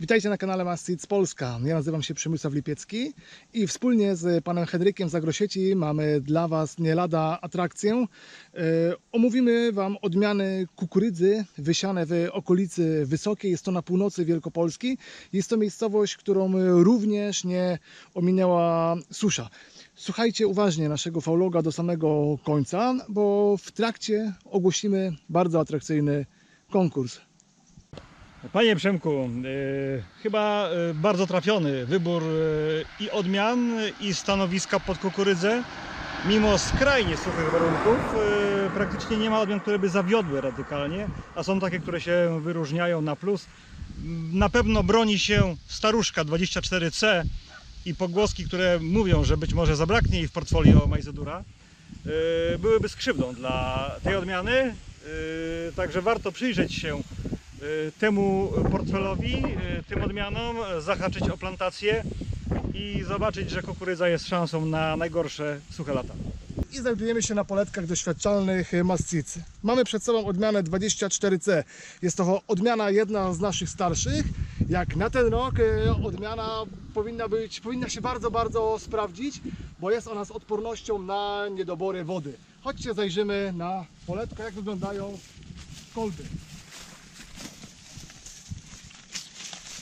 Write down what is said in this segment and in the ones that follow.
Witajcie na kanale Mastids Polska. Ja nazywam się Przemysław Lipiecki i wspólnie z panem Henrykiem z Agrosieci mamy dla Was nie lada atrakcję. E, Omówimy Wam odmiany kukurydzy wysiane w okolicy Wysokiej. Jest to na północy Wielkopolski. Jest to miejscowość, którą również nie ominęła susza. Słuchajcie uważnie naszego fauloga do samego końca, bo w trakcie ogłosimy bardzo atrakcyjny konkurs. Panie Przemku, e, chyba e, bardzo trafiony wybór e, i odmian, i stanowiska pod kukurydzę. Mimo skrajnie suchych warunków, praktycznie nie ma odmian, które by zawiodły radykalnie, a są takie, które się wyróżniają na plus. Na pewno broni się staruszka 24C i pogłoski, które mówią, że być może zabraknie jej w portfolio Majzedura, e, byłyby skrzywdą dla tej odmiany. Także warto przyjrzeć się y, temu portfelowi, y, tym odmianom, y, zahaczyć o plantację i zobaczyć, że kukurydza jest szansą na najgorsze suche lata. i znajdujemy się na poletkach doświadczalnych masticy. Mamy przed sobą odmianę 24C. Jest to odmiana jedna z naszych starszych. Jak na ten rok e, odmiana powinna być, powinna się bardzo, bardzo sprawdzić, bo jest ona z odpornością na niedobory wody. Chodźcie, zajrzymy na poletkę, jak wyglądają kolby.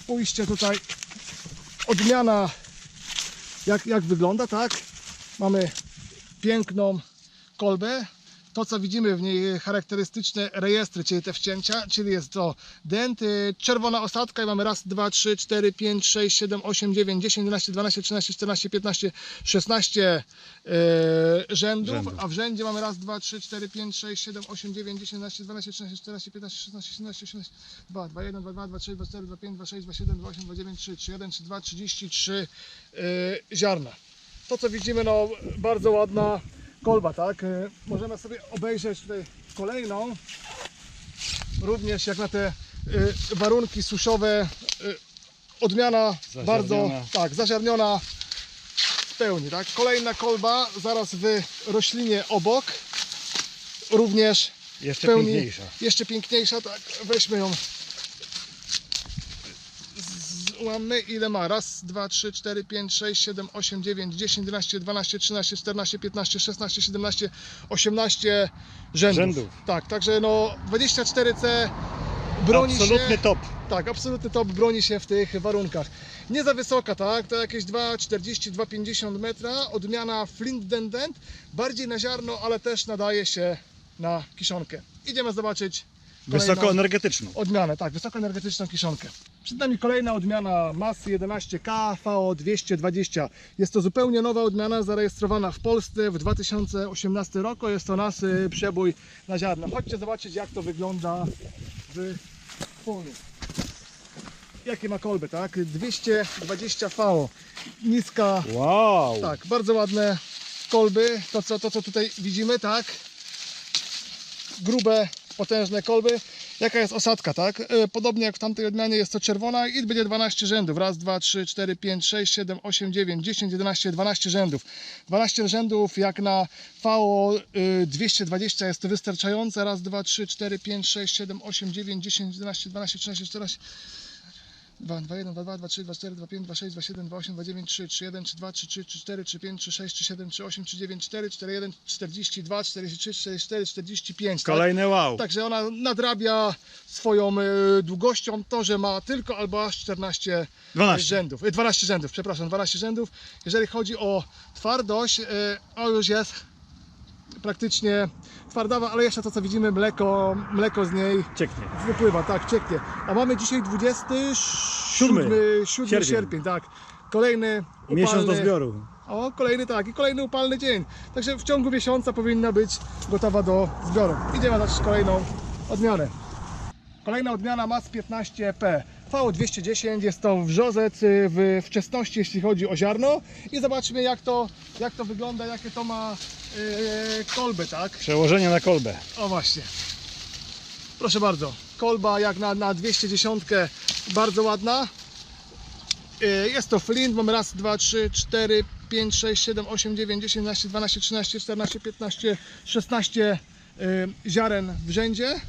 Spójrzcie tutaj, odmiana jak, jak wygląda, tak? Mamy piękną kolbę. To, co widzimy w niej charakterystyczne rejestry, czyli te wcięcia, czyli jest to dent, y, czerwona osadka i mamy raz, dwa, trzy, cztery, pięć, sześć, siedem, osiem, dziewięć, dziesięć, jedenaście, dwanaście, trzynaście, czternaście, piętnaście, szesnaście e, rzędów, Rzędów. a w rzędzie mamy raz, dwa, trzy, cztery, pięć, sześć, siedem, osiem, dziewięć, dziesięć, jedenaście, dwanaście, trzynaście, czternaście, piętnaście, szesnaście, siedemnaście, osiemnaście, dwa, dwa, jeden, dwa, dwa, dwa, trzy, dwa, cztery, dwa, pięć, dwa, sześć, dwa, siedem, dwa, osiem, dwa, dziewięć, trzy, trzy, jeden, trzy, dwa, trzydzieści trzy e, ziarna to co widzimy, no bardzo ładna kolba, tak? Y, Możemy sobie obejrzeć tutaj kolejną, również jak na te y, warunki suszowe, y, odmiana bardzo, tak, zaziarniona w pełni, tak? Kolejna kolba, zaraz w roślinie obok, również Jeszcze pełni, piękniejsza. jeszcze piękniejsza, tak, weźmy ją. Złamy ile ma? Raz, dwa, trzy, cztery, pięć, sześć, siedem, osiem, dziewięć, dziesięć, jedenaście, dwanaście, trzynaście, czternaście, piętnaście, szesnaście, siedemnaście, osiemnaście rzędów. Rzędów. Tak, także no 24C broni Absolutny się. top. Tak, absolutny top broni się w tych warunkach. Nie za wysoka, tak? To jakieś 2,40, 2,50 metra. Odmiana Flint Dendent. Bardziej na ziarno, ale też nadaje się na kiszonkę. Idziemy zobaczyć Wysokoenergetyczną. odmianę, tak, wysokoenergetyczną kiszonkę. Przed nami kolejna odmiana masy 11K VO220. Jest to zupełnie nowa odmiana, zarejestrowana w Polsce w 2018 roku. Jest to nasz y, przebój na ziarno. Chodźcie zobaczyć, jak to wygląda w polu. Jakie ma kolby, tak? 220 V. Niska, Wow! tak, bardzo ładne kolby. To co, to, co tutaj widzimy, tak? Grube, potężne kolby. Jaka jest osadka, tak? E, Podobnie jak w tamtej odmianie jest to czerwona i będzie 12 rzędów. Raz, dwa, trzy, cztery, pięć, sześć, siedem, osiem, dziewięć, dziesięć, jedenaście, 12 rzędów. 12 rzędów jak na VO y, 220 jest to wystarczające. Raz, dwa, trzy, cztery, pięć, sześć, siedem, osiem, dziewięć, dziesięć, jedenaście, dwanaście, trzynaście, czternaście. 2, 2, 1, 2, 2, 2, 3, 2, 4, 2, 5, 2, 6, 2, 7, 2, 8, 2, 9, 3, 3, 1, 3, 2, 3, 3, 3, 4, 3, 5, 3, 6, 3, 7, 3, 8, 3, 9, 4, 4, 1, 42, 43, 44, 45. tak? Kolejne wow. Także ona nadrabia swoją e, długością to, że ma tylko albo aż 14 12. rzędów. E, 12 rzędów, przepraszam, 12 rzędów. Jeżeli chodzi o twardość, e, o już jest praktycznie twardawa, ale jeszcze to co widzimy, mleko, mleko z niej Cieknie. wypływa, tak, cieknie. A mamy dzisiaj 27 Siódmy. 7 Sierpień. sierpień, tak. Kolejny upalny, Miesiąc do zbioru. O, kolejny tak, i kolejny upalny dzień. Także w ciągu miesiąca powinna być gotowa do zbioru. Idziemy na kolejną odmianę. Kolejna odmiana MAS 15P. V210 jest to wrzozec y, w wczesności, jeśli chodzi o ziarno. I zobaczmy, jak to, jak to wygląda, jakie to ma yy, kolby, tak? Przełożenie na kolbę. O właśnie. Proszę bardzo. Kolba jak na, na 210 bardzo ładna. Y, Jest to flint, mamy raz, dwa, trzy, cztery, pięć, sześć, siedem, osiem, dziewięć, dziesięć, jedenaście, dwanaście, trzynaście, czternaście, piętnaście, szesnaście y, ziaren w rzędzie.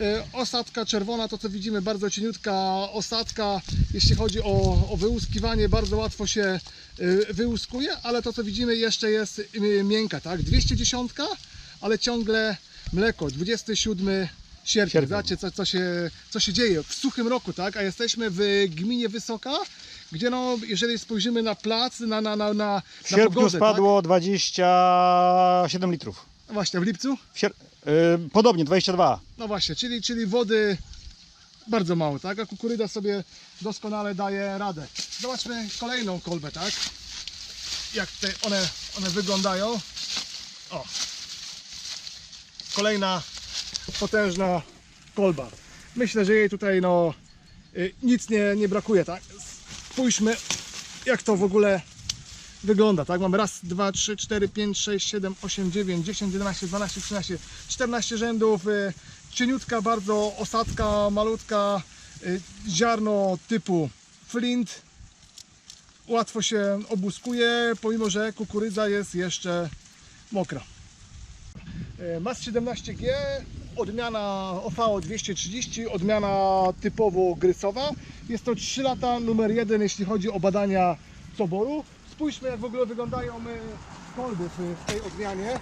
E, Osadka czerwona, to co widzimy, bardzo cieniutka osadka. Jeśli chodzi o, o wyłuskiwanie, bardzo łatwo się e, wyłuskuje, ale to co widzimy jeszcze jest e, miękka, tak? 210, ale ciągle mleko. 27 sierpnia. Sierpień. Zobaczcie, co, co, się, co się dzieje w suchym roku, tak? A jesteśmy w gminie Wysoka, gdzie no, jeżeli spojrzymy na plac, na, na, na, na, W na sierpniu pogodę, spadło 27 litrów. tak? Właśnie, w lipcu? W sier... podobnie, 22. No właśnie, czyli, czyli wody bardzo mało, tak? A kukurydza sobie doskonale daje radę. Zobaczmy kolejną kolbę, tak? Jak tutaj one, one wyglądają. O! Kolejna potężna kolba. Myślę, że jej tutaj no y, nic nie, nie brakuje, tak? Spójrzmy jak to w ogóle wygląda, tak? Mamy raz, dwa, trzy, cztery, pięć, sześć, siedem, osiem, dziewięć, dziesięć, jedenaście, dwanaście, trzynaście, czternaście rzędów, y, cieniutka bardzo, osadka malutka, y, ziarno typu flint, łatwo się obuskuje, pomimo że kukurydza jest jeszcze mokra. Y, MAS 17G, odmiana OVO 230, odmiana typowo grysowa. Jest to 3 lata numer 1, jeśli chodzi o badania soboru. Spójrzmy jak w ogóle wyglądają y, kolby w, tej odmianie.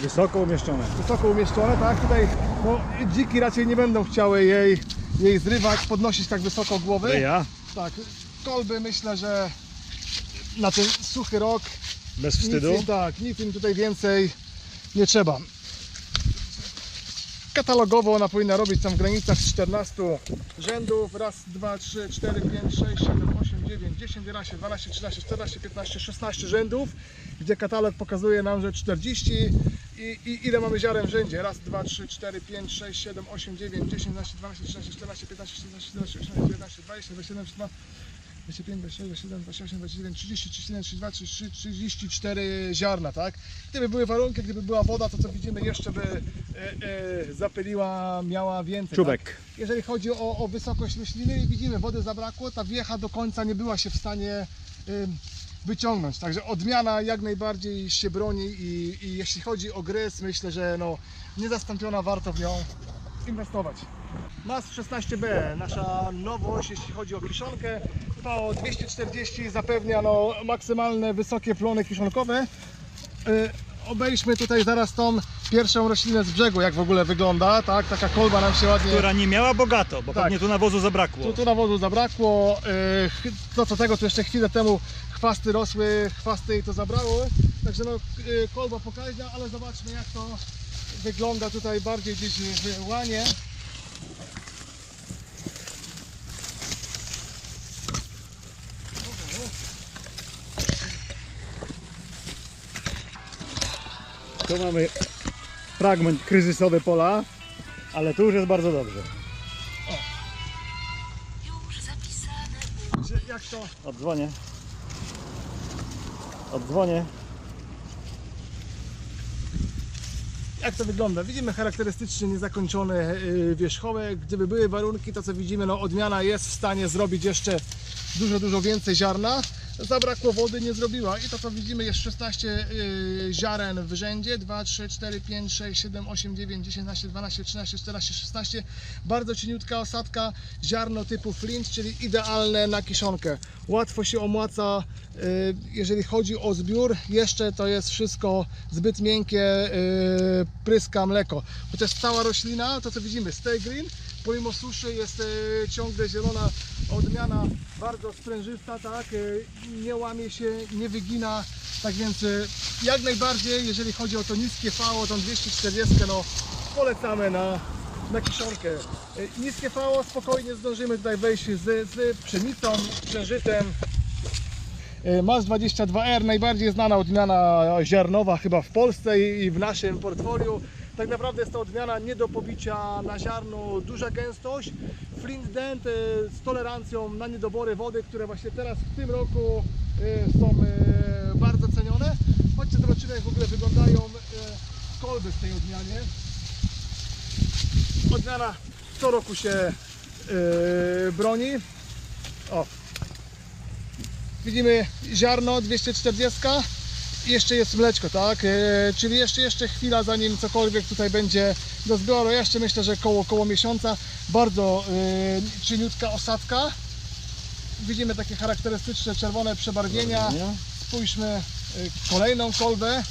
Wysoko umieszczone. Wysoko umieszczone, tak? Tutaj no, dziki raczej nie będą chciały jej, jej zrywać, podnosić tak wysoko głowy. Ja, Tak, kolby myślę, że na ten suchy rok bez nic, wstydu. im- tak, nic im tutaj więcej nie trzeba. Katalogowo ona powinna robić tam w granicach 14 rzędów. Raz, dwa, trzy, cztery, pięć, sześć, siedem, osiem, dziewięć, dziesięć, 11, 12, 13, 14, 15, 16 rzędów, gdzie katalog pokazuje nam, że 40 i, i ile mamy ziaren w rzędzie. Raz, dwa, trzy, cztery, pięć, sześć, siedem, osiem, dziewięć, dziesięć, 11, 12, 13, 14, 15, 16, 17, 18, 19, 20, 21, 22, 25, 26, 27, 28, 29, 30, 31, 32, 33, 34 ziarna, tak? Gdyby były warunki, gdyby była woda, to co widzimy jeszcze by e, e, zapyliła, miała więcej. Tak? Czubek. Jeżeli chodzi o, o wysokość rośliny, widzimy, wody zabrakło, ta wiecha do końca nie była się w stanie ym, wyciągnąć. Także odmiana jak najbardziej się broni i, i jeśli chodzi o gryz, myślę, że no, niezastąpiona warto w nią inwestować. MAS 16B, nasza nowość, jeśli chodzi o kiszonkę. PAO 240 zapewnia no, maksymalne wysokie plony kiszonkowe. Y, Obejdźmy tutaj zaraz tą pierwszą roślinę z brzegu, jak w ogóle wygląda, tak? Taka kolba nam się ładnie... Która nie miała bogato, bo Tak. pewnie tu nawozu zabrakło. Tu, tu nawozu zabrakło, yy, co tego, tu jeszcze chwilę temu chwasty rosły, chwasty jej to zabrały, także no yy, kolba pokaźna, ale zobaczmy jak to wygląda tutaj bardziej gdzieś w łanie. Tu mamy fragment kryzysowy pola, ale tu już jest bardzo dobrze. Jak to Odzwonię. Odzwonię. Jak to wygląda? Widzimy charakterystycznie niezakończony yy, wierzchołek. Gdyby były warunki, to co widzimy, no odmiana jest w stanie zrobić jeszcze dużo, dużo więcej ziarna. Zabrakło wody, nie zrobiła. I to co widzimy jest 16 yy, ziaren w rzędzie. 2, 3, 4, 5, 6, 7, 8, 9, 10, 11, 12, 13, 14, 16. Bardzo cieniutka osadka. Ziarno typu flint, czyli idealne na kiszonkę. Łatwo się omłaca. Yy, jeżeli chodzi o zbiór, jeszcze to jest wszystko zbyt miękkie, yy, pryska mleko. Bo to jest cała roślina, to co widzimy, stay green, pomimo suszy jest yy, ciągle zielona odmiana, bardzo sprężysta, tak, yy, nie łamie się, nie wygina, tak więc yy, jak najbardziej, jeżeli chodzi o to niskie FAO, tą 240, no polecamy na, na kiszonkę. Niskie FAO, spokojnie zdążymy tutaj wejść z, z pszenicą, przężytem, E, MAS 22R, najbardziej znana odmiana ziarnowa chyba w Polsce i w naszym portfolio. Tak naprawdę jest to odmiana nie do pobicia na ziarno, duża gęstość, flint dent e, z tolerancją na niedobory wody, które właśnie teraz w tym roku e, są e, bardzo cenione. Chodźcie zobaczymy jak w ogóle wyglądają kolby w tej odmianie. Odmiana co roku się broni. O, Widzimy ziarno 240. jeszcze jest mleczko, tak? E, czyli jeszcze, jeszcze chwila zanim cokolwiek tutaj będzie do zbioru. Jeszcze myślę, że koło, koło miesiąca. Bardzo e, cieniutka osadka. Widzimy takie charakterystyczne czerwone przebarwienia. Spójrzmy y, kolejną kolbę.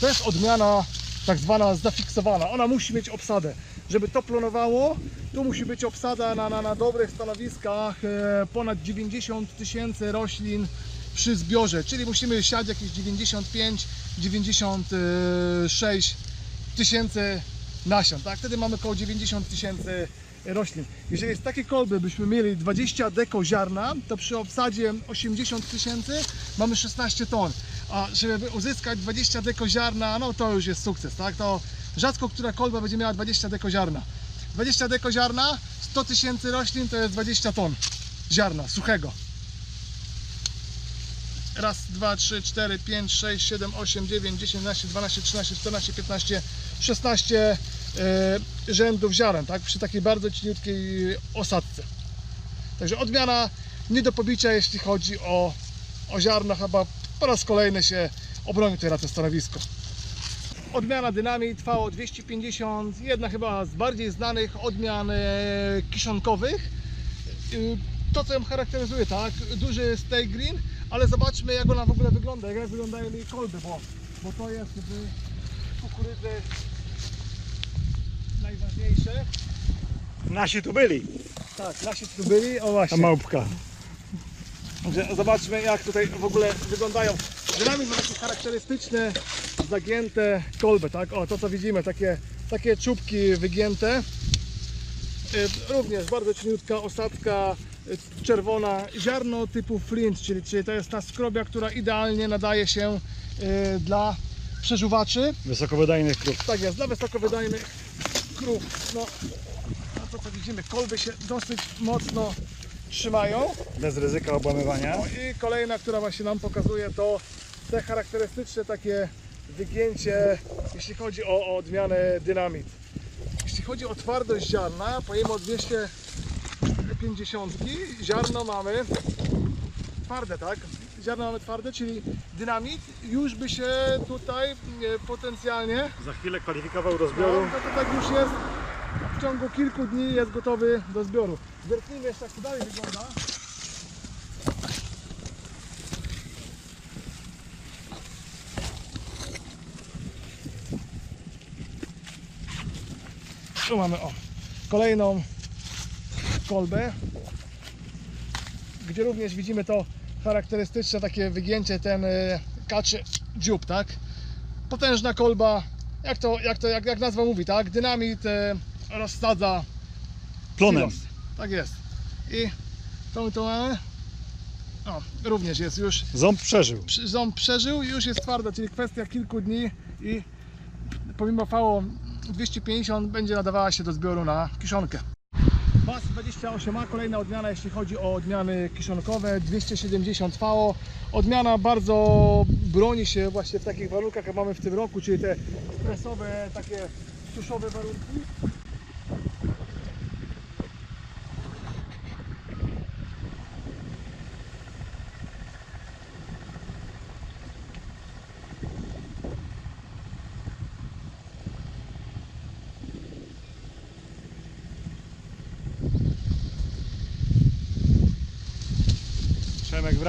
To jest odmiana tak zwana zafiksowana. Ona musi mieć obsadę. Żeby to plonowało, tu musi być obsada na, na, na dobrych stanowiskach e, ponad 90 tysięcy roślin przy zbiorze, czyli musimy siać jakieś 95-96 tysięcy nasion, tak? Wtedy mamy około 90 tysięcy roślin. Jeżeli z takiej kolby byśmy mieli 20 deko ziarna, to przy obsadzie 80 tysięcy mamy 16 ton. A żeby uzyskać 20 deko ziarna, no to już jest sukces, tak? To rzadko która kolba będzie miała 20 deko ziarna. 20 deko ziarna, 100 tysięcy roślin to jest 20 ton ziarna suchego. Raz, dwa, trzy, cztery, pięć, sześć, siedem, osiem, dziewięć, dziesięć, jedenaście, dwanaście, trzynaście, czternaście, piętnaście, szesnaście e, rzędów ziaren, tak? Przy takiej bardzo cieniutkiej osadce. Także odmiana nie do pobicia, jeśli chodzi o, o ziarno. Chyba po raz kolejny się obroni tutaj na to stanowisko. Odmiana Dynamit trwało 250, jedna chyba z bardziej znanych odmian e, kiszonkowych. Y, To co ją charakteryzuje, tak? Duży stay green, ale zobaczmy jak ona w ogóle wygląda, jak wyglądają jej kolby, bo, bo to jest jakby kukurydzy najważniejsze. Nasi tu byli. Tak, nasi tu byli, o Ta właśnie. małpka. Że Zobaczmy jak tutaj w ogóle wyglądają. Dynamit ma takie charakterystyczne, zagięte kolby, tak? O, to co widzimy, takie, takie czubki wygięte. Y, Również bardzo cieniutka osadka czerwona ziarno typu flint, czyli, czyli to jest ta skrobia, która idealnie nadaje się y, dla przeżuwaczy. Wysokowydajnych krów. Tak jest, dla wysokowydajnych krów. No, a to co widzimy, kolby się dosyć mocno trzymają. Bez ryzyka obłamywania. No i kolejna, która właśnie nam pokazuje to te charakterystyczne takie wygięcie, jeśli chodzi o, o odmianę dynamit. Jeśli chodzi o twardość ziarna, pojemy o 200 pięćdziesiątki. Ziarno mamy twarde, tak? Ziarno mamy twarde, czyli dynamit już by się tutaj e, potencjalnie... Za chwilę kwalifikował do zbioru. No, to, to tak już jest, w ciągu kilku dni jest gotowy do zbioru. Zerknijmy jeszcze jak to dalej wygląda. Tu mamy o, kolejną kolbę, gdzie również widzimy to charakterystyczne takie wygięcie, ten y, kaczy dziób, tak? Potężna kolba, jak to, jak to, jak, jak nazwa mówi, tak? Dynamit e, rozsadza Plonem. silos. Tak jest. I tą to mamy. O, również jest już. Ząb przeżył. Ząb przeżył i już jest twarda, czyli kwestia kilku dni i pomimo fału 250 będzie nadawała się do zbioru na kiszonkę. BAS 28A, kolejna odmiana jeśli chodzi o odmiany kiszonkowe, 270 VO. Odmiana bardzo broni się właśnie w takich warunkach jak mamy w tym roku, czyli te stresowe, takie suszowe warunki.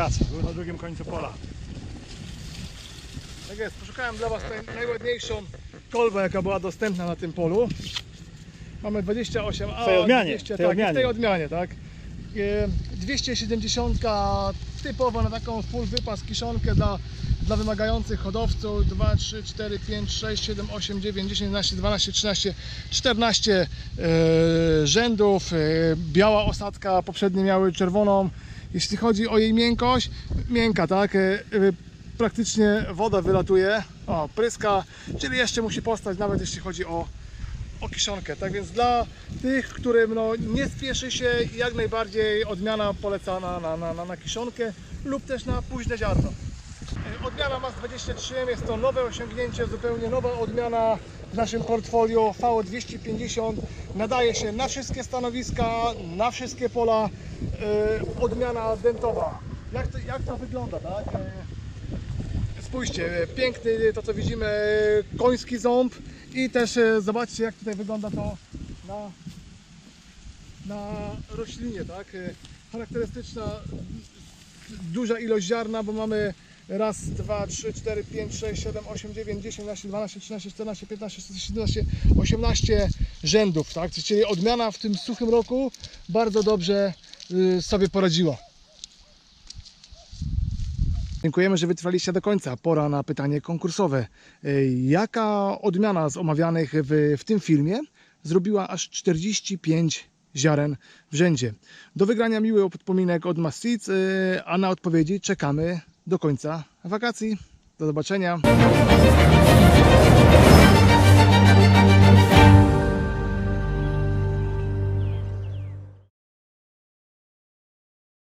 Wraca. Był na drugim końcu pola. Tak jest, poszukałem dla Was najładniejszą kolbę, jaka była dostępna na tym polu. Mamy 28, a W tej odmianie, 200, w tej tak, odmianie. w tej odmianie, tak. E, 270 typowo na taką full wypas kiszonkę dla, dla wymagających hodowców 2, 3, 4, 5, 6, 7, 8, 9, 10, 11, 12, 13, 14 e, rzędów. E, biała osadka, poprzednie miały czerwoną. Jeśli chodzi o jej miękkość, miękka, tak? E, e, praktycznie woda wylatuje, o, pryska, czyli jeszcze musi postać nawet jeśli chodzi o, o kiszonkę. Tak więc dla tych, którym no, nie spieszy się, jak najbardziej odmiana polecana na, na, na, na kiszonkę lub też na późne ziarno. E, Odmiana MAS 23 jest to nowe osiągnięcie, zupełnie nowa odmiana w naszym portfolio VO250. Nadaje się na wszystkie stanowiska, na wszystkie pola. E, Odmiana dentowa. Jak to, jak to wygląda, tak? E, spójrzcie, piękny to co widzimy, koński ząb i też e, zobaczcie jak tutaj wygląda to na, na roślinie, tak? Charakterystyczna duża ilość ziarna, bo mamy raz, dwa, trzy, cztery, pięć, sześć, siedem, osiem, dziewięć, dziesięć, 11, 12, 13, 14, 15, 16, 17, 18 rzędów, tak? Czyli odmiana w tym suchym roku bardzo dobrze y, sobie poradziła. Dziękujemy, że wytrwaliście do końca. Pora na pytanie konkursowe. Jaka odmiana z omawianych w, w tym filmie zrobiła aż 45 ziaren w rzędzie? Do wygrania miły podpominek od Mastiz, y, a na odpowiedzi czekamy do końca wakacji. Do zobaczenia.